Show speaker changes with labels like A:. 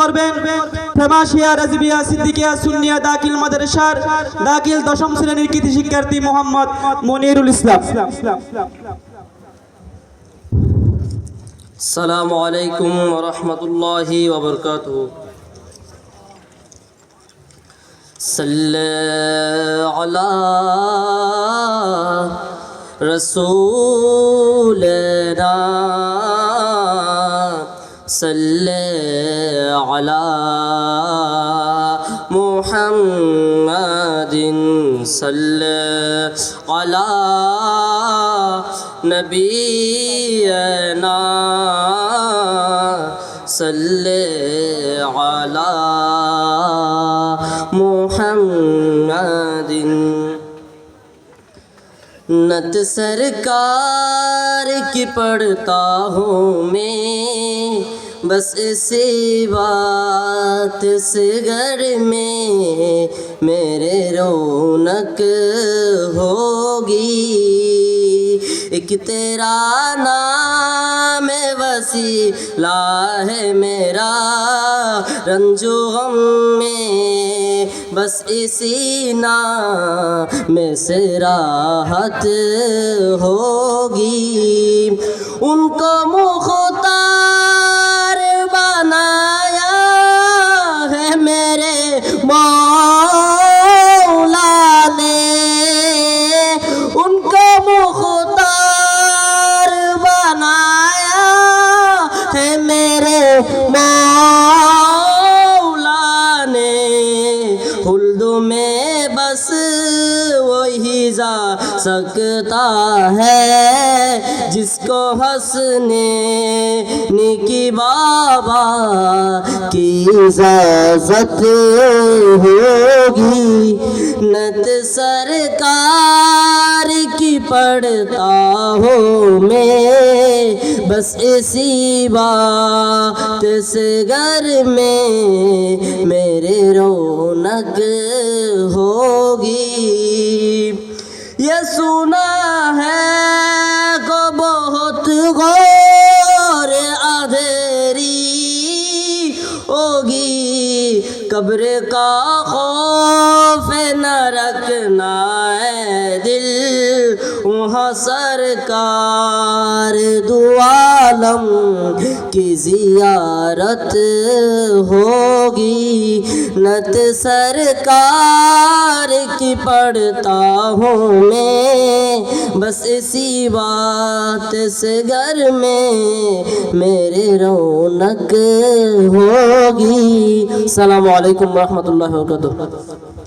A: করবেন ফেমাশিয়া রাজবিয়া সিদ্দিকিয়া সুন্নিয়া দাখিল মাদ্রাসার দাখিল দশম শ্রেণীর কৃতি শিক্ষার্থী মোহাম্মদ মনিরুল ইসলাম
B: السلام عليكم ورحمة الله وبركاته صلى على رسولنا صلى على محمد صلى على نبينا صلى على محمد. نت سرکار کی پڑھتا ہوں میں بس اسی بات سے گھر میں میرے رونق ہوگی۔ ایک تیرا نام وسیلہ ہے میرا۔ رنج و غم میں بس اسی نام میں سے راحت ہوگی۔ ان کو مختار میرے مولا نے ان کو مختار بنایا ہے بس وہی جا سکتا ہے جس کو ہنسنے نکی بابا کی اجازت ہوگی۔ نت سرکار کی پڑھتا ہوں میں بس اسی بات سے گھر میں میرے رونق ہوگی۔ یہ سنا ہے کو بہت غور ادھیری ہوگی۔ قبر کا خوف نہ رکھنا ہے دل وہاں سرکار دو عالم کی زیارت ہوگی۔ نت سرکار کی پڑھتا ہوں میں بس اسی بات سے گھر میں میرے رونق ہوگی۔ السلام علیکم ورحمۃ اللہ وبرکاتہ۔